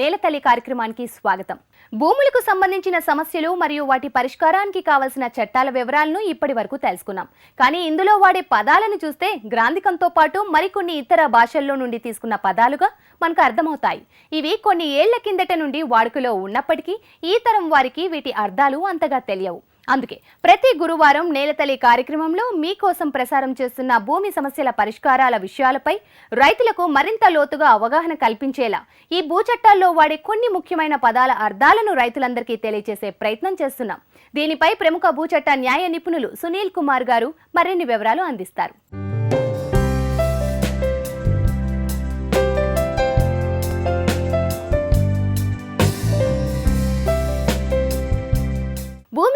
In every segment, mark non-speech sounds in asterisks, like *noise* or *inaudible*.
నేలతల్లి కార్యక్రమానికి స్వాగతం. భూములకు సంబంధించిన సమస్యలు మరియు వాటి పరిష్కారానికి కావలసిన చట్టాల వివరాలను ఇప్పటి వరకు తెలుసుకున్నాం. కానీ ఇందులో వాడే పదాలను చూస్తే గ్రాంధికంతో పాటు మరికొన్ని ఇతర భాషల్లో నుండి తీసుకున్న పదాలుగా మనకు అర్థమవుతాయి. ఇవి కొన్ని ఏళ్ళ కిందట నుండి వాడుకలో ఉన్నప్పటికీ ఈ తరం వారికి వీటి అర్థాలు అంతగా తెలియవు. అందుకే ప్రతి గురువారం నేలతల్లి కార్యక్రమంలో మీకోసం ప్రసారం చేస్తున్న భూమి సమస్యల పరిష్కారాల విషయాలపై రైతులకు మరింత లోతుగా అవగాహన కల్పించేలా ఈ భూచట్టాల్లో వాడే కొన్ని ముఖ్యమైన పదాల అర్థాలను రైతులందరికీ తెలియజేసే ప్రయత్నం చేస్తున్నాం. దీనిపై ప్రముఖ భూచట్ట న్యాయ నిపుణులు సునీల్ కుమార్ గారు మరిన్ని వివరాలు అందిస్తారు.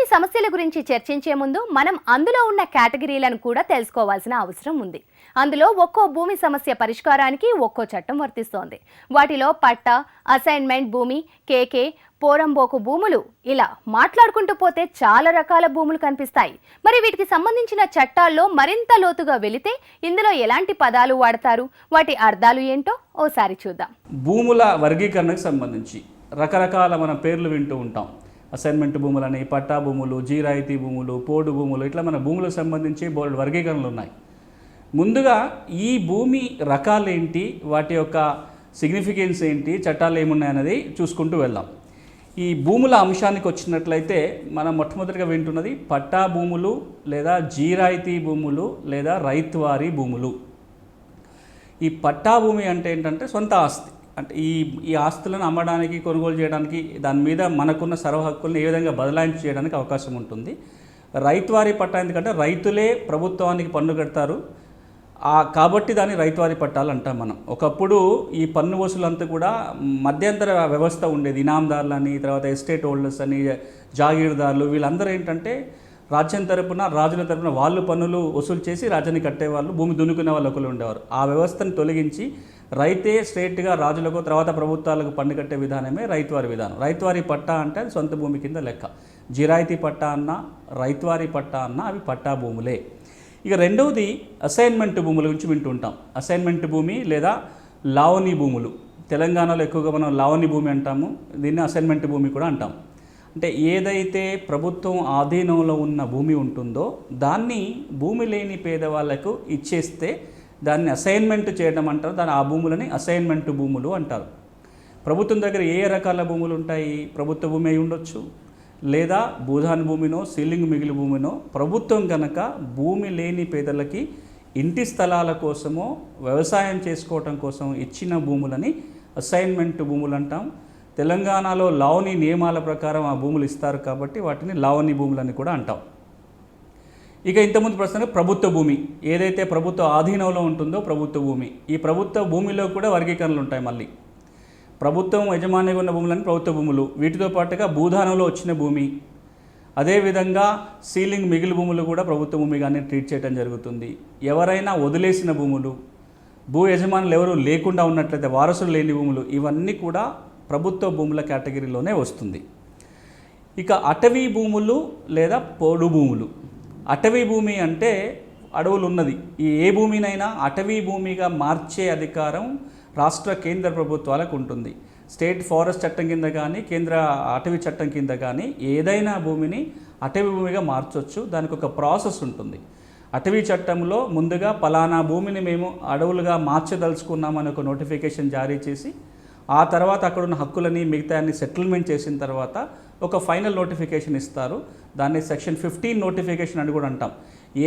కొన్ని సమస్యల గురించి చర్చించే ముందు మనం అందులో ఉన్న కేటగిరీలను కూడా తెలుసుకోవాల్సిన అవసరం ఉంది. అందులో ఒక్కో భూమి సమస్య పరిష్కారానికి ఒక్కో చట్టం వర్తిస్తోంది. వాటిలో పట్ట అసైన్మెంట్ భూమి కేకే పోరంబోకు భూములు ఇలా మాట్లాడుకుంటూ పోతే చాలా రకాల భూములు కనిపిస్తాయి. మరి వీటికి సంబంధించిన చట్టాల్లో మరింత లోతుగా వెళితే ఇందులో ఎలాంటి పదాలు వాడతారు? వాటి అర్థాలు ఏంటో ఓసారి చూద్దాం. భూముల వర్గీకరణకు సంబంధించి రకరకాల మన పేర్లు వింటూ ఉంటాం. అసైన్మెంట్ భూములని పట్టా భూములు జీరాయితీ భూములు పోడు భూములు ఇట్లా మన భూములకు సంబంధించి బోర్డు వర్గీకరణలు ఉన్నాయి. ముందుగా ఈ భూమి రకాలు ఏంటి వాటి యొక్క సిగ్నిఫికెన్స్ ఏంటి చట్టాలు ఏమున్నాయన్నది చూసుకుంటూ వెళ్దాం. ఈ భూముల అంశానికి వచ్చినట్లయితే మనం మొట్టమొదటిగా వింటున్నది పట్టా భూములు లేదా జీరాయితీ భూములు లేదా రైతువారీ భూములు. ఈ పట్టా భూమి అంటే ఏంటంటే సొంత ఆస్తి. అంటే ఈ ఈ ఆస్తులను అమ్మడానికి కొనుగోలు చేయడానికి దాని మీద మనకున్న సర్వ హక్కులను ఏ విధంగా బదలాయింపు చేయడానికి అవకాశం ఉంటుంది. రైతువారీ పట్టా ఎందుకంటే రైతులే ప్రభుత్వానికి పన్ను కడతారు. ఆ కాబట్టి దాన్ని రైతువారీ పట్టాలు అంటాం మనం. ఒకప్పుడు ఈ పన్ను వసూలంతా కూడా మధ్యంతర వ్యవస్థ ఉండేది. ఇనాందారులని తర్వాత ఎస్టేట్ హోల్డర్స్ అని జాగీర్దారులు వీళ్ళందరూ ఏంటంటే రాజ్యం తరపున రాజుల తరపున వాళ్ళు పన్నులు వసూలు చేసి రాజ్యాన్ని కట్టేవాళ్ళు భూమి దున్నుకునే వాళ్ళు ఒకరు ఉండేవారు. ఆ వ్యవస్థను తొలగించి రైతే స్ట్రేట్గా రాజులకు తర్వాత ప్రభుత్వాలకు పన్ను కట్టే విధానమే రైతువారి విధానం. రైతువారి పట్టా అంటే అది సొంత భూమి కింద లెక్క. జిరాయితీ పట్టా అన్న రైతువారి పట్టా అన్న అవి పట్టా భూములే. ఇక రెండవది అసైన్మెంట్ భూముల గురించి వింటుంటాం. అసైన్మెంట్ భూమి లేదా లావణి భూములు. తెలంగాణలో ఎక్కువగా మనం లావణి భూమి అంటాము. దీన్ని అసైన్మెంట్ భూమి కూడా అంటాం. అంటే ఏదైతే ప్రభుత్వం ఆధీనంలో ఉన్న భూమి ఉంటుందో దాన్ని భూమి లేని పేదవాళ్ళకు ఇచ్చేస్తే దాన్ని అసైన్మెంట్ చేయడం అంటారు. దాని ఆ భూములని అసైన్మెంట్ భూములు అంటారు. ప్రభుత్వం దగ్గర ఏ ఏ రకాల భూములు ఉంటాయి? ప్రభుత్వ భూమి అయి ఉండొచ్చు. లేదా భూధాన్ భూమినో సీలింగ్ మిగిలి భూమినో ప్రభుత్వం కనుక భూమి లేని పేదలకి ఇంటి స్థలాల కోసమో వ్యవసాయం చేసుకోవటం కోసం ఇచ్చిన భూములని అసైన్మెంట్ భూములు అంటాం. తెలంగాణలో లావణి నియమాల ప్రకారం ఆ భూములు ఇస్తారు కాబట్టి వాటిని లావణి భూములని కూడా అంటాం. ఇక ఇంతకుముందు ప్రశ్న ప్రభుత్వ భూమి. ఏదైతే ప్రభుత్వ ఆధీనంలో ఉంటుందో ప్రభుత్వ భూమి. ఈ ప్రభుత్వ భూమిలో కూడా వర్గీకరణలు ఉంటాయి మళ్ళీ. ప్రభుత్వం యజమానిగా ఉన్న భూములని ప్రభుత్వ భూములు. వీటితో పాటుగా భూధానంలో వచ్చిన భూమి. అదేవిధంగా సీలింగ్ మిగిలి భూములు కూడా ప్రభుత్వ భూమిగానే ట్రీట్ చేయడం జరుగుతుంది. ఎవరైనా వదిలేసిన భూములు భూ యజమానులు ఎవరు లేకుండా ఉన్నట్లయితే వారసులు లేని భూములు ఇవన్నీ కూడా ప్రభుత్వ భూముల కేటగిరీలోనే వస్తుంది. ఇక అటవీ భూములు లేదా పోడు భూములు. అటవీ భూమి అంటే అడవులు ఉన్నది ఈ ఏ భూమినైనా అటవీ భూమిగా మార్చే అధికారం రాష్ట్ర కేంద్ర ప్రభుత్వాలకు ఉంటుంది. స్టేట్ ఫారెస్ట్ చట్టం కింద కానీ కేంద్ర అటవీ చట్టం కింద కానీ ఏదైనా భూమిని అటవీ భూమిగా మార్చొచ్చు. దానికి ఒక ప్రాసెస్ ఉంటుంది. అటవీ చట్టంలో ముందుగా పలానా భూమిని మేము అడవులుగా మార్చదలుచుకున్నామని ఒక నోటిఫికేషన్ జారీ చేసి ఆ తర్వాత అక్కడ ఉన్న హక్కులని మిగతాన్ని సెటిల్మెంట్ చేసిన తర్వాత ఒక ఫైనల్ నోటిఫికేషన్ ఇస్తారు. దాన్ని సెక్షన్ ఫిఫ్టీన్ నోటిఫికేషన్ అని కూడా అంటాం.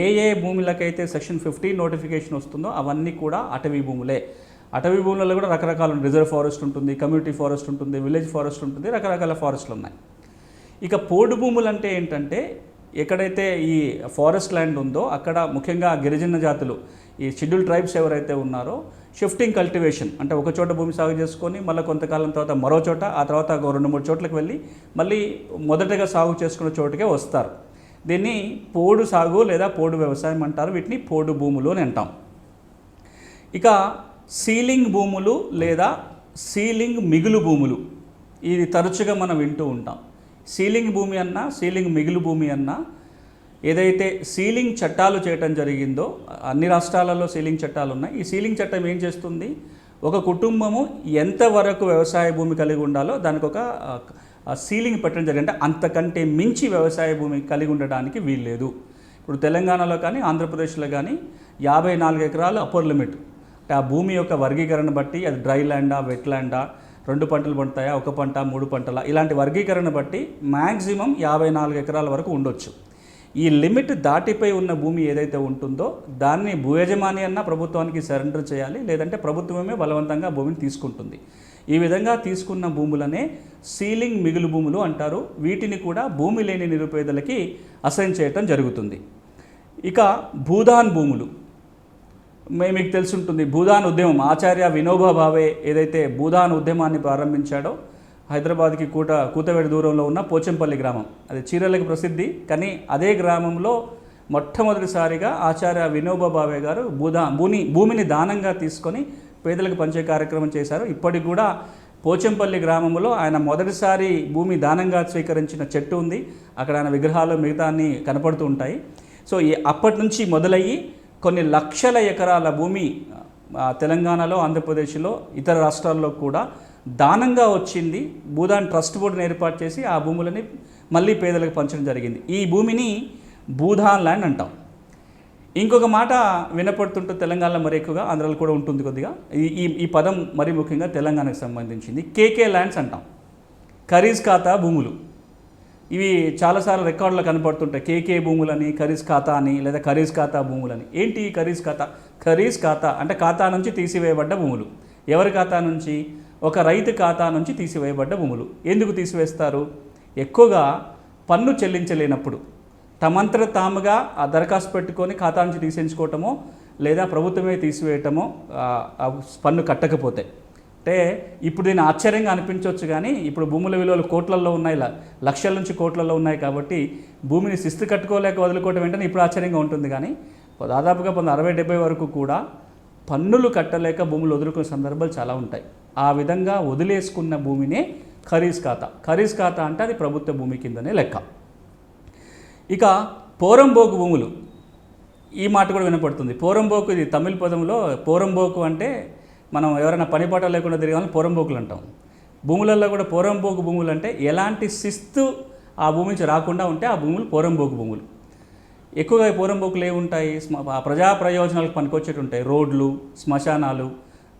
ఏ ఏ భూములకైతే సెక్షన్ ఫిఫ్టీన్ నోటిఫికేషన్ వస్తుందో అవన్నీ కూడా అటవీ భూములే. అటవీ భూములలో కూడా రకరకాల రిజర్వ్ ఫారెస్ట్ ఉంటుంది కమ్యూనిటీ ఫారెస్ట్ ఉంటుంది విలేజ్ ఫారెస్ట్ ఉంటుంది రకరకాల ఫారెస్ట్లు ఉన్నాయి. ఇక పోడు భూములు అంటే ఏంటంటే ఎక్కడైతే ఈ ఫారెస్ట్ ల్యాండ్ ఉందో అక్కడ ముఖ్యంగా గిరిజన జాతులు ఈ షెడ్యూల్ ట్రైబ్స్ ఎవరైతే ఉన్నారో షిఫ్టింగ్ కల్టివేషన్ అంటే ఒక చోట భూమి సాగు చేసుకొని మళ్ళీ కొంతకాలం తర్వాత మరో చోట ఆ తర్వాత ఒక రెండు మూడు చోట్లకు వెళ్ళి మళ్ళీ మొదటగా సాగు చేసుకున్న చోటుకే వస్తారు. దీన్ని పోడు సాగు లేదా పోడు వ్యవసాయం అంటారు. వీటిని పోడు భూములు అని అంటాం. ఇక సీలింగ్ భూములు లేదా సీలింగ్ మిగులు భూములు ఇది తరచుగా మనం వింటూ ఉంటాం. సీలింగ్ భూమి అన్నా సీలింగ్ మిగులు భూమి అన్నా ఏదైతే సీలింగ్ చట్టాలు చేయటం జరిగిందో అన్ని రాష్ట్రాలలో సీలింగ్ చట్టాలు ఉన్నాయి. ఈ సీలింగ్ చట్టం ఏం చేస్తుంది? ఒక కుటుంబము ఎంతవరకు వ్యవసాయ భూమి కలిగి ఉండాలో దానికి ఒక సీలింగ్ పెట్టడం జరిగింది. అంటే అంతకంటే మించి వ్యవసాయ భూమి కలిగి ఉండడానికి వీల్లేదు. ఇప్పుడు తెలంగాణలో కానీ ఆంధ్రప్రదేశ్లో కానీ యాభై నాలుగు ఎకరాలు అప్పర్ లిమిట్ అంటే ఆ భూమి యొక్క వర్గీకరణ బట్టి అది డ్రై ల్యాండా వెట్ ల్యాండా రెండు పంటలు పండుతాయా ఒక పంట మూడు పంటల ఇలాంటి వర్గీకరణ బట్టి మ్యాక్సిమం యాభై నాలుగు ఎకరాల వరకు ఉండొచ్చు. ఈ లిమిట్ దాటిపై ఉన్న భూమి ఏదైతే ఉంటుందో దాన్ని భూయజమాని అన్న ప్రభుత్వానికి సరెండర్ చేయాలి లేదంటే ప్రభుత్వమే బలవంతంగా భూమిని తీసుకుంటుంది. ఈ విధంగా తీసుకున్న భూములనే సీలింగ్ మిగులు భూములు అంటారు. వీటిని కూడా భూమి లేని నిరుపేదలకి అసైన్ చేయటం జరుగుతుంది. ఇక భూదాన్ భూములు. మీకు తెలుసుంటుంది భూదాన్ ఉద్యమం ఆచార్య వినోబా భావే ఏదైతే భూదాన్ ఉద్యమాన్ని ప్రారంభించాడో హైదరాబాద్కి కూట కూతవేడి దూరంలో ఉన్న పోచంపల్లి గ్రామం. అది చీరలకు ప్రసిద్ధి కానీ అదే గ్రామంలో మొట్టమొదటిసారిగా ఆచార్య వినోబా భావే గారు భూదా భూమి భూమిని దానంగా తీసుకొని పేదలకు పంచే కార్యక్రమం చేశారు. ఇప్పటికి కూడా పోచంపల్లి గ్రామంలో ఆయన మొదటిసారి భూమి దానంగా స్వీకరించిన చెట్టు ఉంది. అక్కడ ఆయన విగ్రహాలు మిగతా అన్ని కనపడుతూ ఉంటాయి. సో ఈ అప్పటి నుంచి మొదలయ్యి కొన్ని లక్షల ఎకరాల భూమి తెలంగాణలో ఆంధ్రప్రదేశ్లో ఇతర రాష్ట్రాల్లో కూడా దానంగా వచ్చింది. భూదాన్ ట్రస్ట్ బోర్డుని ఏర్పాటు చేసి ఆ భూములని మళ్ళీ పేదలకు పంచడం జరిగింది. ఈ భూమిని భూధాన్ ల్యాండ్ అంటాం. ఇంకొక మాట వినపడుతుంటే తెలంగాణలో మరి ఎక్కువగా ఆంధ్రాలో కూడా ఉంటుంది కొద్దిగా. ఈ ఈ ఈ పదం మరి ముఖ్యంగా తెలంగాణకు సంబంధించింది. కేకే ల్యాండ్స్ అంటాం. ఖరీజ్ ఖాతా భూములు. ఇవి చాలాసార్లు రికార్డులో కనపడుతుంటాయి కేకే భూములని ఖరీజ్ ఖాతా అని లేదా ఖరీజ్ ఖాతా భూములని. ఏంటి ఈ ఖరీజ్ ఖాతా? ఖరీజ్ ఖాతా అంటే ఖాతా నుంచి తీసివేయబడ్డ భూములు. ఎవరి ఖాతా నుంచి? ఒక రైతు ఖాతా నుంచి తీసివేయబడ్డ భూములు. ఎందుకు తీసివేస్తారు? ఎక్కువగా పన్ను చెల్లించలేనప్పుడు తమంతట తాముగా ఆ దరఖాస్తు పెట్టుకొని ఖాతా నుంచి తీసేయించుకోవటమో లేదా ప్రభుత్వమే తీసివేయటమో పన్ను కట్టకపోతే. అంటే ఇప్పుడు నేను ఆశ్చర్యంగా అనిపించవచ్చు కానీ ఇప్పుడు భూముల విలువలు కోట్లల్లో ఉన్నాయి లక్షల నుంచి కోట్లలో ఉన్నాయి కాబట్టి భూమిని శిస్తు కట్టుకోలేక వదులుకోవటం వెంటనే ఇప్పుడు ఆశ్చర్యంగా ఉంటుంది కానీ దాదాపుగా పంతొమ్మిది అరవై డెబ్బై వరకు కూడా పన్నులు కట్టలేక భూములు వదులుకునే సందర్భాలు చాలా ఉంటాయి. ఆ విధంగా వదిలేసుకున్న భూమినే ఖరీజ్ ఖాతా. ఖరీజ్ ఖాతా అంటే అది ప్రభుత్వ భూమి కిందనే లెక్క. ఇక పోరంబోకు భూములు. ఈ మాట కూడా వినపడుతుంది. పోరంబోకు ఇది తమిళ పదంలో పోరంబోకు అంటే మనం ఎవరైనా పనిపాట లేకుండా తిరగాలని పోరంబోకులు అంటాం. భూములలో కూడా పోరంబోకు భూములు అంటే ఎలాంటి శిస్తు ఆ భూమి నుంచి రాకుండా ఉంటే ఆ భూములు పోరంబోకు భూములు. ఎక్కువగా పోరంబోకులు ఏ ఉంటాయి ప్రజా ప్రయోజనాలకు పనికొచ్చేటి ఉంటాయి రోడ్లు శ్మశానాలు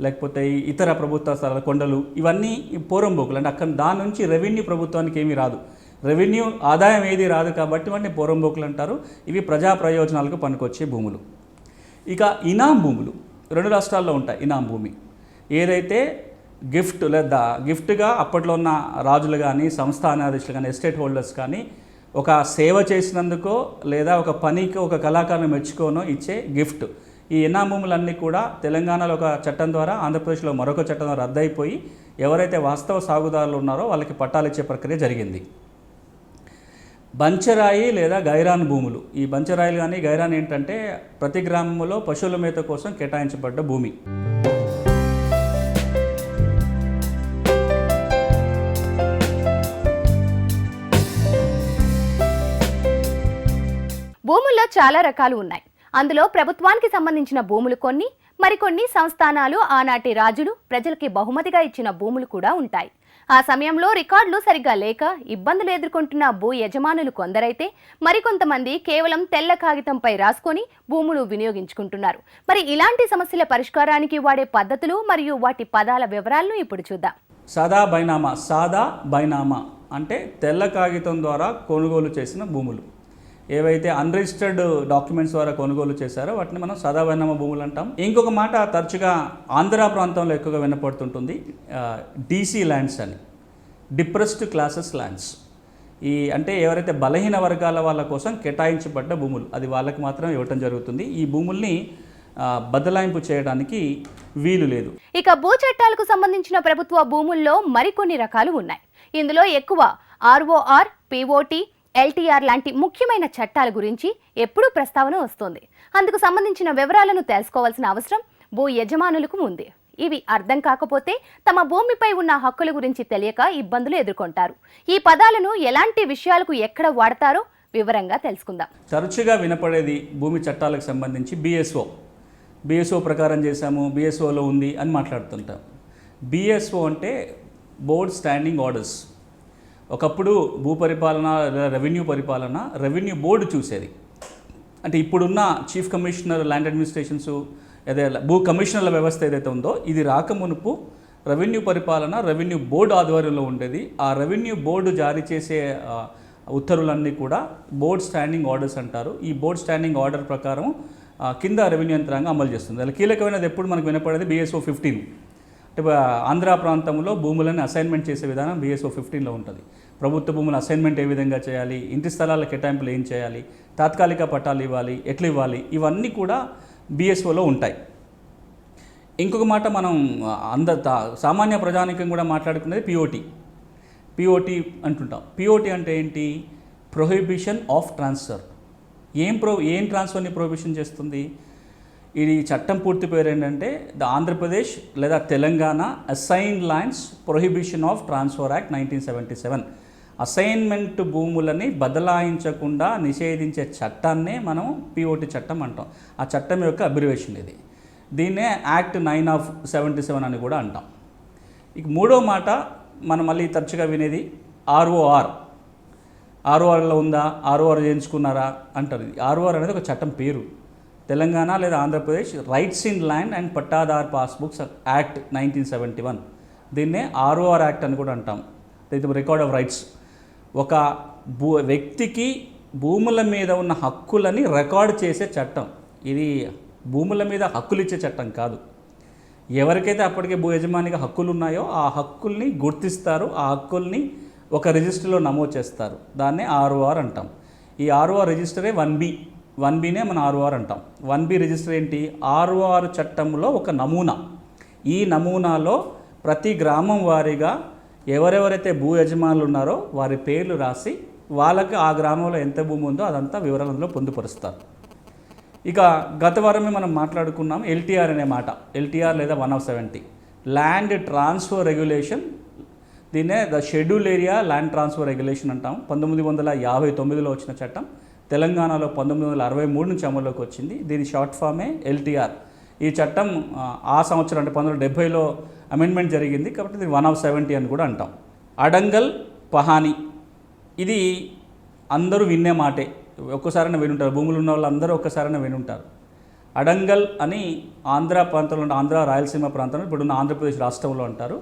లేకపోతే ఈ ఇతర ప్రభుత్వ స్థలాలు కొండలు ఇవన్నీ ఈ పోరంబోకులు. అంటే అక్కడ దాని నుంచి రెవెన్యూ ప్రభుత్వానికి ఏమీ రాదు. రెవెన్యూ ఆదాయం ఏది రాదు కాబట్టి వాటిని పోరంబోకులు అంటారు. ఇవి ప్రజా ప్రయోజనాలకు పనికొచ్చే భూములు. ఇక ఇనాం భూములు రెండు రాష్ట్రాల్లో ఉంటాయి ఇనాం భూమి. ఏదైతే గిఫ్ట్ లేదా గిఫ్ట్గా అప్పట్లో ఉన్న రాజులు కానీ సంస్థానాధీశులు కానీ ఎస్టేట్ హోల్డర్స్ కానీ ఒక సేవ చేసినందుకో లేదా ఒక పనికి ఒక కళాకారుని మెచ్చుకోనో ఇచ్చే గిఫ్ట్. ఈ ఇనాం భూములన్నీ కూడా తెలంగాణలో ఒక చట్టం ద్వారా ఆంధ్రప్రదేశ్లో మరొక చట్టం ద్వారా రద్దయిపోయి ఎవరైతే వాస్తవ సాగుదారులు ఉన్నారో వాళ్ళకి పట్టాలు ఇచ్చే ప్రక్రియ జరిగింది. బంచరాయి లేదా గైరాన్ భూములు. ఈ బంచరాయిలు కానీ గైరాన్ ఏంటంటే ప్రతి గ్రామంలో పశువుల మేత కోసం కేటాయించబడ్డ భూమి. భూముల్లో చాలా రకాలు ఉన్నాయి. అందులో ప్రభుత్వానికి సంబంధించిన భూములు కొన్ని మరికొన్ని సంస్థానాలు ఆనాటి రాజులు ప్రజలకి బహుమతిగా ఇచ్చిన భూములు కూడా ఉంటాయి. ఆ సమయంలో రికార్డులు సరిగ్గా లేక ఇబ్బందులు ఎదుర్కొంటున్న భూ యజమానులు కొందరైతే మరికొంతమంది కేవలం తెల్ల కాగితంపై రాసుకొని భూములు వినియోగించుకుంటున్నారు. మరి ఇలాంటి సమస్యల పరిష్కారానికి వాడే పద్ధతులు మరియు వాటి పదాల వివరాలను ఇప్పుడు చూద్దాం. సాదా బైనామా సాదా బైనామా అంటే తెల్ల కాగితం ద్వారా కొనుగోలు చేసిన భూములు. ఏవైతే అన్రిజిస్టర్డ్ డాక్యుమెంట్స్ ద్వారా కొనుగోలు చేశారో వాటిని మనం సదావర్ణమ భూములు అంటాం. ఇంకొక మాట తరచుగా ఆంధ్ర ప్రాంతంలో ఎక్కువగా వినపడుతుంటుంది డీసీ ల్యాండ్స్ అని. డిప్రెస్డ్ క్లాసెస్ ల్యాండ్స్ ఈ అంటే ఎవరైతే బలహీన వర్గాల వాళ్ళ కోసం కేటాయించబడ్డ భూములు అది వాళ్ళకి మాత్రం ఇవ్వటం జరుగుతుంది. ఈ భూముల్ని బదలాయింపు చేయడానికి వీలు లేదు. ఇక భూ చట్టాలకు సంబంధించిన ప్రభుత్వ భూముల్లో మరికొన్ని రకాలు ఉన్నాయి. ఇందులో ఎక్కువ ఆర్ఓఆర్ పిఓటి ఎల్టీఆర్ లాంటి ముఖ్యమైన చట్టాల గురించి ఎప్పుడూ ప్రస్తావన వస్తోంది. అందుకు సంబంధించిన వివరాలను తెలుసుకోవాల్సిన అవసరం భూ యజమానులకు ఉంది. ఇవి అర్థం కాకపోతే తమ భూమిపై ఉన్న హక్కుల గురించి తెలియక ఇబ్బందులు ఎదుర్కొంటారు. ఈ పదాలను ఎలాంటి విషయాలకు ఎక్కడ వాడతారో వివరంగా తెలుసుకుందాం. తరచుగా వినపడేది భూమి చట్టాలకు సంబంధించి బిఎస్ఓ బిఎస్ఓ ప్రకారం చేశాము బిఎస్ఓలో ఉంది అని మాట్లాడుతుంటాం. బిఎస్ఓ అంటే బోర్డ్ స్టాండింగ్ ఆర్డర్స్. ఒకప్పుడు భూ పరిపాలన లేదా రెవెన్యూ పరిపాలన రెవెన్యూ బోర్డు చూసేది. అంటే ఇప్పుడున్న చీఫ్ కమిషనర్ ల్యాండ్ అడ్మినిస్ట్రేషన్స్ అదే భూ కమిషనర్ల వ్యవస్థ ఏదైతే ఉందో ఇది రాకమునుపు రెవెన్యూ పరిపాలన రెవెన్యూ బోర్డు ఆధ్వర్యంలో ఉండేది. ఆ రెవెన్యూ బోర్డు జారీ చేసే ఉత్తర్వులన్నీ కూడా బోర్డ్ స్టాండింగ్ ఆర్డర్స్ అంటారు. ఈ బోర్డ్ స్టాండింగ్ ఆర్డర్ ప్రకారం కింద రెవెన్యూ యంత్రాంగం అమలు చేస్తుంది. అలా కీలకమైనది ఎప్పుడు మనకు వినపడేది బీఎస్ఓ ఫిఫ్టీన్. అంటే ఆంధ్ర ప్రాంతంలో భూములను అసైన్మెంట్ చేసే విధానం బిఎస్ఓ ఫిఫ్టీన్లో ఉంటుంది. ప్రభుత్వ భూములు అసైన్మెంట్ ఏ విధంగా చేయాలి? ఇంటి స్థలాల కేటాయింపులు ఏం చేయాలి? తాత్కాలిక పట్టాలు ఇవ్వాలి ఎట్లు ఇవ్వాలి? ఇవన్నీ కూడా బిఎస్ఓలో ఉంటాయి. ఇంకొక మాట మనం అంద తా- సామాన్య ప్రజానికం కూడా మాట్లాడుకునేది పిఓటి. పిఓటి అంటుంటాం. పిఓటి అంటే ఏంటి? Prohibition of transfer. ఏం ప్రో ఏం ట్రాన్స్ఫర్ని ప్రొహిబిషన్ చేస్తుంది? ఇది చట్టం పూర్తి పేరు ఏంటంటే ద ఆంధ్రప్రదేశ్ లేదా Telangana assign lands prohibition of transfer act nineteen seventy seven assignment భూములని బదలాయించకుండా నిషేధించే చట్టాన్నే మనం పిఓటి చట్టం అంటాం. ఆ చట్టం యొక్క అబ్రివేషన్ ఇది. దీన్నే act nine of seventy seven అని కూడా అంటాం. ఇక మూడో మాట మనం మళ్ళీ తరచుగా వినేది ఆర్ఓఆర్ ఆర్ఓఆర్లో ఉందా? ఆర్ఓఆర్ చేయించుకున్నారా? అంటారు. ఇది ఆర్ఓఆర్ అనేది ఒక చట్టం పేరు. తెలంగాణ లేదా Andhra Pradesh rights in land and pattadar passbooks act nineteen seventy one. దీన్నే ఆర్ఓఆర్ యాక్ట్ అని కూడా అంటాం. ఇది రికార్డ్ ఆఫ్ రైట్స్. ఒక భూ వ్యక్తికి భూముల మీద ఉన్న హక్కులని రికార్డ్ చేసే చట్టం. ఇది భూముల మీద హక్కులు ఇచ్చే చట్టం కాదు. ఎవరికైతే అప్పటికే భూ యజమానిగా హక్కులు ఉన్నాయో ఆ హక్కుల్ని గుర్తిస్తారు ఆ హక్కుల్ని ఒక రిజిస్టర్లో నమోదు చేస్తారు. దాన్నే ఆర్ఓఆర్ అంటాం. ఈ ఆర్ఓఆర్ రిజిస్టరే వన్ బి. వన్ బినే మన ఆర్ఓఆర్ అంటాం. వన్ బి రిజిస్టర్ ఏంటి? ఆర్ఓఆర్ చట్టంలో ఒక నమూనా. ఈ నమూనాలో ప్రతి గ్రామం వారీగా ఎవరెవరైతే భూ యజమానులు ఉన్నారో వారి పేర్లు రాసి వాళ్ళకి ఆ గ్రామంలో ఎంత భూమి ఉందో అదంతా వివరాలు అందులో పొందుపరుస్తారు. ఇక గత వారమే మనం మాట్లాడుకున్నాం ఎల్టీఆర్ అనే మాట. ఎల్టీఆర్ లేదా one of seventy. Land transfer regulation దీన్నే the schedule area land transfer regulation అంటాం. పంతొమ్మిది వందల యాభై తొమ్మిదిలో వచ్చిన చట్టం. తెలంగాణలో పంతొమ్మిది వందల అరవై మూడు నుంచి అమల్లోకి వచ్చింది. దీని షార్ట్ ఫామే ఎల్టీఆర్. ఈ చట్టం ఆ, సంవత్సరం అంటే పంతొమ్మిది వందల డెబ్బైలో అమెండ్మెంట్ జరిగింది కాబట్టి ఇది వన్ ఆఫ్ సెవెంటీ అని కూడా అంటాం. అడంగల్ పహాని. ఇది అందరూ విన్నే మాటే. ఒక్కసారైనా వినుంటారు. భూములు ఉన్న వాళ్ళు అందరూ ఒక్కసారైనా వినుంటారు. అడంగల్ అని ఆంధ్ర ప్రాంతంలో ఆంధ్ర రాయలసీమ ప్రాంతంలో ఇప్పుడున్న ఆంధ్రప్రదేశ్ రాష్ట్రంలో అంటారు.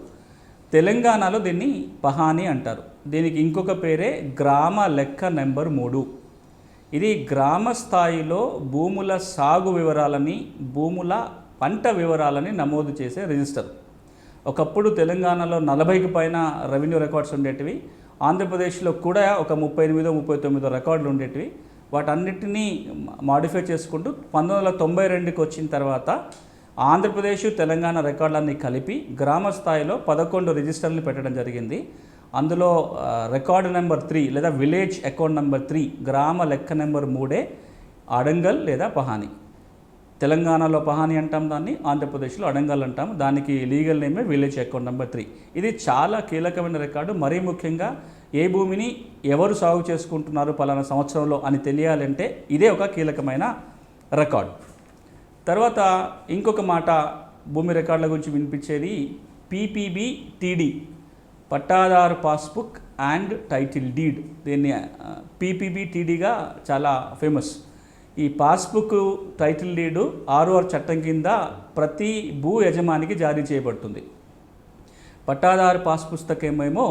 తెలంగాణలో దీన్ని పహాని అంటారు. దీనికి ఇంకొక పేరే గ్రామ లెక్క నెంబర్ మూడు. ఇది గ్రామ స్థాయిలో భూముల సాగు వివరాలని భూముల పంట వివరాలని నమోదు చేసే రిజిస్టర్. ఒకప్పుడు తెలంగాణలో నలభైకి పైన రెవెన్యూ రికార్డ్స్ ఉండేటివి. ఆంధ్రప్రదేశ్లో కూడా ఒక ముప్పై ఎనిమిదో ముప్పై తొమ్మిదో రికార్డులు ఉండేటివి. వాటన్నిటినీ మాడిఫై చేసుకుంటూ పంతొమ్మిది వందల తొంభై రెండుకి వచ్చిన తర్వాత ఆంధ్రప్రదేశ్ తెలంగాణ రికార్డులన్నీ కలిపి గ్రామ స్థాయిలో పదకొండు రిజిస్టర్లు పెట్టడం జరిగింది. అందులో రికార్డు నెంబర్ త్రీ లేదా విలేజ్ అకౌంట్ నెంబర్ త్రీ గ్రామ లెక్క నెంబర్ మూడే అడంగల్ లేదా పహాని. తెలంగాణలో పహాని అంటాం దాన్ని ఆంధ్రప్రదేశ్లో అడంగల్ అంటాం. దానికి లీగల్ నేమే విలేజ్ అకౌంట్ నెంబర్ త్రీ ఇది చాలా కీలకమైన రికార్డు మరీ ముఖ్యంగా ఏ భూమిని ఎవరు సాగు చేసుకుంటున్నారు పలానా సంవత్సరంలో అని తెలియాలంటే ఇదే ఒక కీలకమైన రికార్డ్ తర్వాత ఇంకొక మాట భూమి రికార్డుల గురించి వినిపించేది PPB TD pattadar passbook and title deed. దీన్ని పీపీబీటీడీగా చాలా ఫేమస్. ఈ పాస్బుక్ టైటిల్ డీడు ఆర్ఓఆర్ చట్టం కింద ప్రతి భూ యజమానికి జారీ చేయబడుతుంది. పట్టాదారు పాస్ పుస్తకమేమో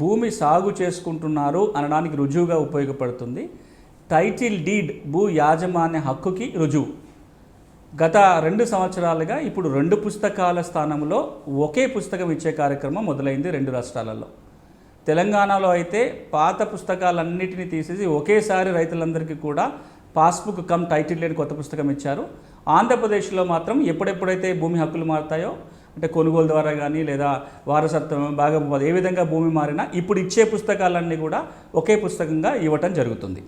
భూమి సాగు చేసుకుంటున్నారు అనడానికి రుజువుగా ఉపయోగపడుతుంది. టైటిల్ డీడ్ భూ యాజమాన్య హక్కుకి రుజువు. గత రెండు సంవత్సరాలుగా ఇప్పుడు రెండు పుస్తకాల స్థానంలో ఒకే పుస్తకం ఇచ్చే కార్యక్రమం మొదలైంది రెండు రాష్ట్రాలలో. తెలంగాణలో అయితే పాత పుస్తకాలన్నిటినీ తీసేసి ఒకేసారి రైతులందరికీ కూడా పాస్బుక్ కమ్ టైటిల్ లేని కొత్త పుస్తకం ఇచ్చారు. ఆంధ్రప్రదేశ్లో మాత్రం ఎప్పుడెప్పుడైతే భూమి హక్కులు మారుతాయో అంటే కొనుగోలు ద్వారా కానీ లేదా వారసత్వం భాగం ఏ విధంగా భూమి మారినా ఇప్పుడు ఇచ్చే పుస్తకాలన్నీ కూడా ఒకే పుస్తకంగా ఇవ్వటం జరుగుతుంది.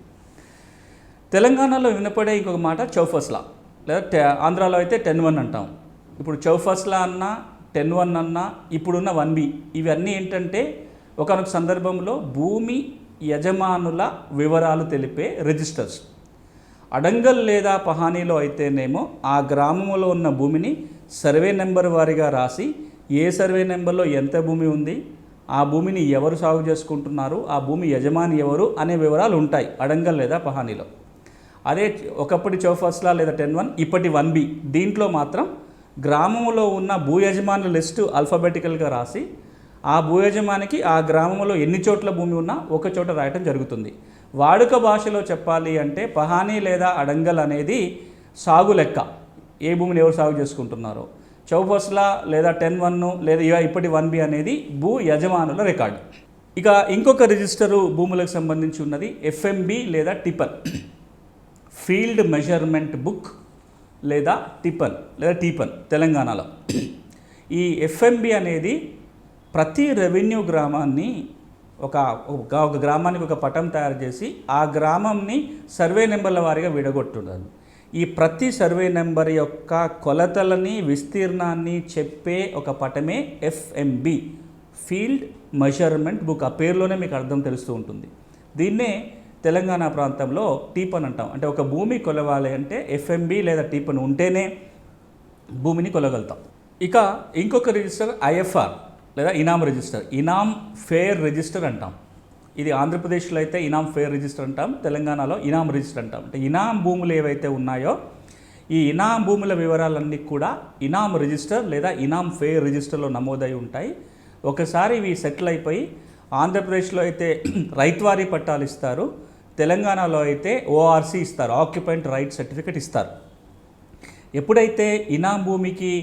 తెలంగాణలో వినపడే ఇంకొక మాట చౌఫస్లా. లేదా టె ఆంధ్రాలో అయితే టెన్ వన్ అంటాం. ఇప్పుడు చౌఫస్లా అన్న టెన్ వన్ అన్న ఇప్పుడున్న వన్ బి. ఇవన్నీ ఏంటంటే ఒకనొక సందర్భంలో భూమి యజమానుల వివరాలు తెలిపే రిజిస్టర్స్. అడంగల్ లేదా పహానీలో అయితేనేమో ఆ గ్రామంలో ఉన్న భూమిని సర్వే నెంబర్ వారిగా రాసి ఏ సర్వే నెంబర్లో ఎంత భూమి ఉంది ఆ భూమిని ఎవరు సాగు చేసుకుంటున్నారు ఆ భూమి యజమాని ఎవరు అనే వివరాలు ఉంటాయి అడంగల్ లేదా పహానీలో. అదే ఒకప్పటి చౌఫస్లా లేదా టెన్ వన్ ఇప్పటి వన్ బి. దీంట్లో మాత్రం గ్రామంలో ఉన్న భూ యజమానుల లిస్టు అల్ఫాబెటికల్గా రాసి ఆ భూ యజమానికి ఆ గ్రామంలో ఎన్ని చోట్ల భూమి ఉన్నా ఒక చోట రాయటం జరుగుతుంది. వాడుక భాషలో చెప్పాలి అంటే పహానీ లేదా అడంగల్ అనేది సాగు లెక్క. ఏ భూమిని ఎవరు సాగు చేసుకుంటున్నారో. చౌఫస్లా లేదా టెన్ వన్ లేదా ఇప్పటి వన్ బి అనేది భూ యజమానుల రికార్డు. ఇక ఇంకొక రిజిస్టరు భూములకు సంబంధించి ఉన్నది ఎఫ్ఎంబి లేదా టిపల్. ఫీల్డ్ మెజర్మెంట్ బుక్ లేదా టిపన్ లేదా టీపన్ తెలంగాణలో. ఈ ఎఫ్ఎంబి అనేది ప్రతి రెవెన్యూ గ్రామాన్ని ఒక ఒక గ్రామానికి ఒక పటం తయారు చేసి ఆ గ్రామంని సర్వే నెంబర్ల వారిగా విడగొట్టున్నారు. ఈ ప్రతి సర్వే నెంబర్ యొక్క కొలతలని విస్తీర్ణాన్ని చెప్పే ఒక పటమే ఎఫ్ఎంబి ఫీల్డ్ మెజర్మెంట్ బుక్. ఆ పేరులోనే మీకు అర్థం తెలుస్తూ ఉంటుంది. దీన్నే తెలంగాణ ప్రాంతంలో టీపన్ అంటాం. అంటే ఒక భూమి కొలవాలి అంటే ఎఫ్ఎంబి లేదా టీపన్ ఉంటేనే భూమిని కొలగలుగుతాం. ఇక ఇంకొక రిజిస్టర్ ఐఎఫ్ఆర్ లేదా ఇనామ్ రిజిస్టర్. ఇనామ్ ఫేర్ రిజిస్టర్ అంటాం. ఇది ఆంధ్రప్రదేశ్లో అయితే ఇనామ్ ఫేర్ రిజిస్టర్ అంటాం. తెలంగాణలో ఇనామ్ రిజిస్టర్ అంటాం. అంటే ఇనామ్ భూములు ఏవైతే ఉన్నాయో ఈ ఇనాం భూముల వివరాలన్నీ కూడా ఇనామ్ రిజిస్టర్ లేదా ఇనాం ఫేర్ రిజిస్టర్లో నమోదై ఉంటాయి. ఒకసారి ఇవి సెటిల్ అయిపోయి ఆంధ్రప్రదేశ్లో అయితే *clears throat* రైతువారీ పట్టాలు ఇస్తారు. తెలంగాణలో అయితే ఓఆర్సీ ఇస్తారు ఆక్యుపెంట్ రైట్ సర్టిఫికెట్ ఇస్తారు. ఎప్పుడైతే ఇనాం భూమికి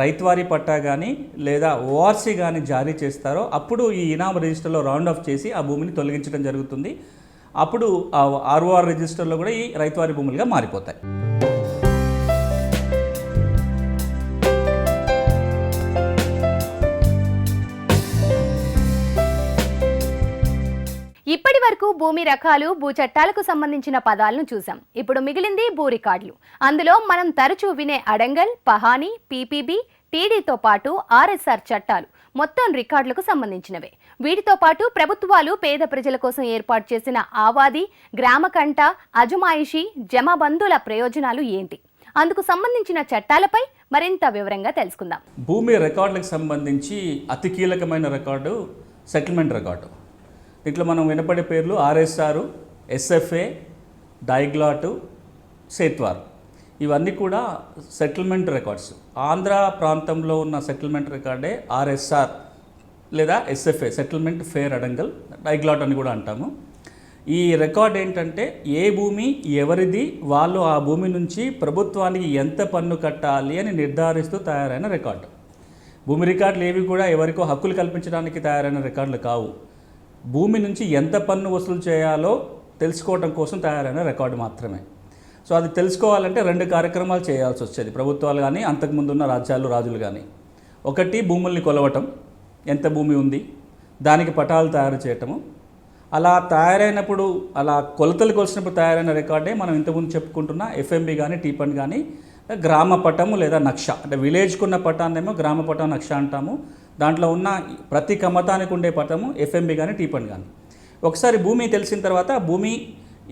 రైతువారీ పట్టా కానీ లేదా ఓఆర్సీ కానీ జారీ చేస్తారో అప్పుడు ఈ ఇనాం రిజిస్టర్లో రౌండ్ ఆఫ్ చేసి ఆ భూమిని తొలగించడం జరుగుతుంది. అప్పుడు ఆర్ఓఆర్ రిజిస్టర్లో కూడా ఈ రైతువారి భూములుగా మారిపోతాయి. వరకు భూమి రకాలు భూ చట్టాలకు సంబంధించిన పదాలను చూసాం ఇప్పుడు మిగిలింది భూ రికార్డులు. అందులో మనం తరచూ వినే అడంగల్ పహానీ పీపీబీ టీడీతో పాటు ఆర్ఎస్ఆర్ చట్టాలు మొత్తం రికార్డులకు సంబంధించినవే. వీటితో పాటు ప్రభుత్వాలు పేద ప్రజల కోసం ఏర్పాటు చేసిన ఆవాది గ్రామకంట అజమాయిషీ జమబంధుల ప్రయోజనాలు ఏంటి? అందుకు సంబంధించిన చట్టాలపై మరింత వివరంగా తెలుసుకుందాం. భూమి రికార్డులకు సంబంధించి అతి కీలకమైన రికార్డు సెటిల్మెంట్ రికార్డు. దీంట్లో మనం వినపడే పేర్లు ఆర్ఎస్ఆర్ ఎస్ఎఫ్ఏ డైగ్లాటు సేత్వార్. ఇవన్నీ కూడా సెటిల్మెంట్ రికార్డ్స్. ఆంధ్ర ప్రాంతంలో ఉన్న సెటిల్మెంట్ రికార్డే ఆర్ఎస్ఆర్ లేదా SFA settlement fair adangal diglot అని కూడా అంటాము. ఈ రికార్డ్ ఏంటంటే ఏ భూమి ఎవరిది వాళ్ళు ఆ భూమి నుంచి ప్రభుత్వానికి ఎంత పన్ను కట్టాలి అని నిర్ధారిస్తూ తయారైన రికార్డు. భూమి రికార్డులు ఏవి కూడా ఎవరికో హక్కులు కల్పించడానికి తయారైన రికార్డులు కావు. భూమి నుంచి ఎంత పన్ను వసూలు చేయాలో తెలుసుకోవటం కోసం తయారైన రికార్డు మాత్రమే. సో అది తెలుసుకోవాలంటే రెండు కార్యక్రమాలు చేయాల్సి వచ్చేది. ప్రభుత్వాలు కానీ అంతకుముందు ఉన్న రాజ్యాలు రాజులు కానీ ఒకటి భూముల్ని కొలవటం. ఎంత భూమి ఉంది? దానికి పటాలు తయారు చేయటము. అలా తయారైనప్పుడు అలా కొలతలు కొలిసినప్పుడు తయారైన రికార్డే మనం ఇంతకుముందు చెప్పుకుంటున్న ఎఫ్ఎంబి కానీ టీపన్ కానీ గ్రామ పటము లేదా నక్ష. అంటే విలేజ్కున్న పటాన్నేమో గ్రామ పటం నక్ష అంటాము. దాంట్లో ఉన్న ప్రతి కమతానికి ఉండే పటము ఎఫ్ఎంబి కానీ టీపన్ కానీ ఒకసారి భూమి తెలిసిన తర్వాత భూమి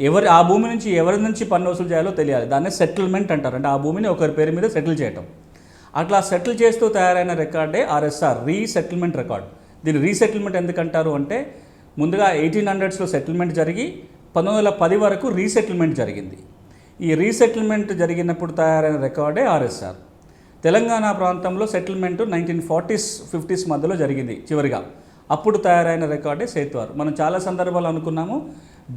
ఎవరి ఆ భూమి నుంచి ఎవరి నుంచి పన్ను వసూలు చేయాలో తెలియాలి. దాన్ని సెటిల్మెంట్ అంటారు. అంటే ఆ భూమిని ఒకరి పేరు మీద సెటిల్ చేయటం. అట్లా సెటిల్ చేస్తూ తయారైన రికార్డే ఆర్ఎస్ఆర్ రీసెటిల్మెంట్ రికార్డ్ దీన్ని రీసెటిల్మెంట్ ఎందుకంటారు అంటే ముందుగా ఎయిటీన్ హండ్రెడ్స్లో సెటిల్మెంట్ జరిగి పంతొమ్మిది వందల పది వరకు రీసెటిల్మెంట్ జరిగింది. ఈ రీసెటిల్మెంట్ జరిగినప్పుడు తయారైన రికార్డే ఆర్ఎస్ఆర్. తెలంగాణ ప్రాంతంలో సెటిల్మెంట్ నైన్టీన్ ఫార్టీస్ ఫిఫ్టీస్ మధ్యలో జరిగింది చివరిగా. అప్పుడు తయారైన రికార్డే సేత్వార్. మనం చాలా సందర్భాలు అనుకున్నాము.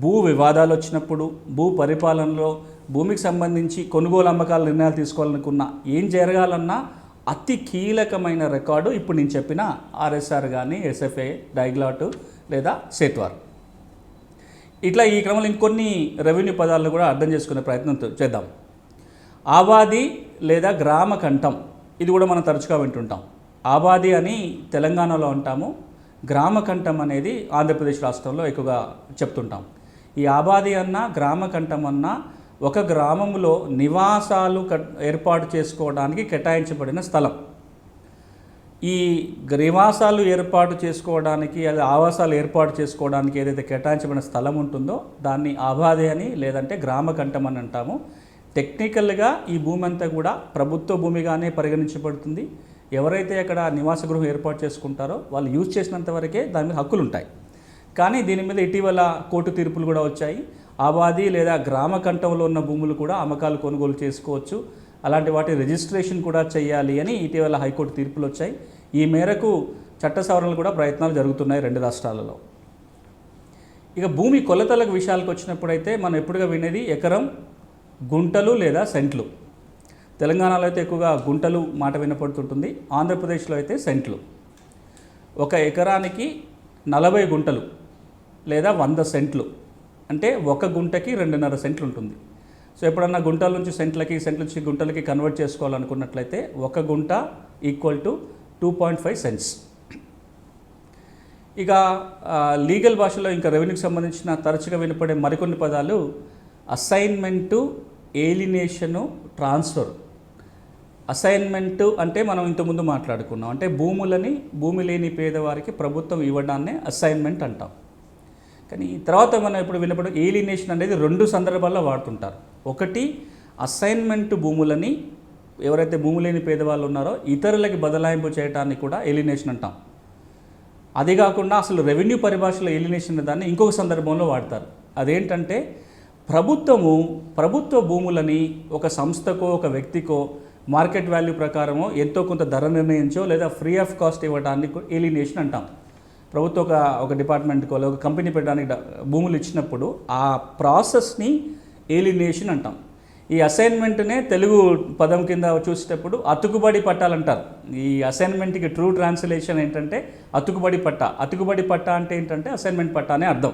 భూ వివాదాలు వచ్చినప్పుడు భూ పరిపాలనలో భూమికి సంబంధించి కొనుగోలు అమ్మకాల నిర్ణయాలు తీసుకోవాలనుకున్నా ఏం జరగాలన్నా అతి కీలకమైన రికార్డు ఇప్పుడు నేను చెప్పిన ఆర్ఎస్ఆర్ కానీ ఎస్ఎఫ్ఏ డైగ్లాటు లేదా సేత్వార్. ఇట్లా ఈ క్రమంలో ఇంకొన్ని రెవెన్యూ పదాలను కూడా అర్థం చేసుకునే ప్రయత్నం చేద్దాం. ఆబాది లేదా గ్రామ కంఠం. ఇది కూడా మనం తరచుగా వింటుంటాం. ఆబాది అని తెలంగాణలో అంటాము. గ్రామ కంఠం అనేది ఆంధ్రప్రదేశ్ రాష్ట్రంలో ఎక్కువగా చెప్తుంటాం. ఈ ఆబాది అన్న గ్రామ కంఠం అన్న ఒక గ్రామంలో నివాసాలు కట్- ఏర్పాటు చేసుకోవడానికి కేటాయించబడిన స్థలం. ఈ నివాసాలు ఏర్పాటు చేసుకోవడానికి అది ఆవాసాలు ఏర్పాటు చేసుకోవడానికి ఏదైతే కేటాయించబడిన స్థలం ఉంటుందో దాన్ని ఆబాది అని లేదంటే గ్రామ కంఠం అని అంటాము. టెక్నికల్గా ఈ భూమి అంతా కూడా ప్రభుత్వ భూమిగానే పరిగణించబడుతుంది. ఎవరైతే అక్కడ నివాస గృహం ఏర్పాటు చేసుకుంటారో వాళ్ళు యూజ్ చేసినంత వరకే దాని మీద హక్కులు ఉంటాయి కానీ దీని మీద ఇటీవల కోర్టు తీర్పులు కూడా వచ్చాయి. ఆబాది లేదా గ్రామ కంఠంలో ఉన్న భూములు కూడా అమ్మకాలు కొనుగోలు చేసుకోవచ్చు. అలాంటి వాటి రిజిస్ట్రేషన్ కూడా చేయాలి అని ఇటీవల హైకోర్టు తీర్పులు వచ్చాయి. ఈ మేరకు చట్ట సవరణలు కూడా ప్రయత్నాలు జరుగుతున్నాయి రెండు రాష్ట్రాలలో. ఇక భూమి కొలతలకు విషయాలకు వచ్చినప్పుడైతే మనం ఎప్పుడుగా వినేది? ఎకరం గుంటలు లేదా సెంట్లు? తెలంగాణలో అయితే ఎక్కువగా గుంటలు మాట వినపడుతుంటుంది. ఆంధ్రప్రదేశ్లో అయితే సెంట్లు. ఒక ఎకరానికి నలభై గుంటలు లేదా వంద సెంట్లు. అంటే ఒక గుంటకి రెండున్నర సెంట్లు ఉంటుంది. సో ఎప్పుడన్నా గుంటల నుంచి సెంట్లకి సెంట్ల నుంచి గుంటలకి కన్వర్ట్ చేసుకోవాలనుకున్నట్లయితే ఒక గుంట equal to two point five cents. ఇక లీగల్ భాషలో ఇంకా రెవెన్యూకి సంబంధించిన తరచుగా వినపడే మరికొన్ని పదాలు అసైన్మెంటు ఏలినేషను ట్రాన్స్ఫర్. అసైన్మెంట్ అంటే మనం ఇంతకుముందు మాట్లాడుకున్నాం. అంటే భూములని భూమి లేని పేదవారికి ప్రభుత్వం ఇవ్వడాన్నే అసైన్మెంట్ అంటాం. కానీ తర్వాత మనం ఇప్పుడు వినపడే ఏలినేషన్ అనేది రెండు సందర్భాల్లో వాడుతుంటారు. ఒకటి అసైన్మెంట్ భూములని ఎవరైతే భూమి లేని పేదవాళ్ళు ఉన్నారో ఇతరులకి బదలాయింపు చేయడానికి కూడా ఏలినేషన్ అంటాం. అది కాకుండా అసలు రెవెన్యూ పరిభాషలో ఏలినేషన్ దాన్ని ఇంకొక సందర్భంలో వాడతారు. అదేంటంటే ప్రభుత్వము ప్రభుత్వ భూములని ఒక సంస్థకో ఒక వ్యక్తికో మార్కెట్ వాల్యూ ప్రకారమో ఎంతో కొంత ధర నిర్ణయించో లేదా ఫ్రీ ఆఫ్ కాస్ట్ ఇవ్వడానికి ఏలినేషన్ అంటాం. ప్రభుత్వ ఒక ఒక డిపార్ట్మెంట్కో లేదా ఒక కంపెనీ పెట్టడానికి భూములు ఇచ్చినప్పుడు ఆ ప్రాసెస్ని ఏలినేషన్ అంటాం. ఈ అసైన్మెంట్నే తెలుగు పదం కింద చూసేటప్పుడు అతుకుబడి పట్టాలంటారు. ఈ అసైన్మెంట్కి ట్రూ ట్రాన్స్లేషన్ ఏంటంటే అతుకుబడి పట్ట. అతుకుబడి పట్ట అంటే ఏంటంటే అసైన్మెంట్ పట్ట అనే అర్థం.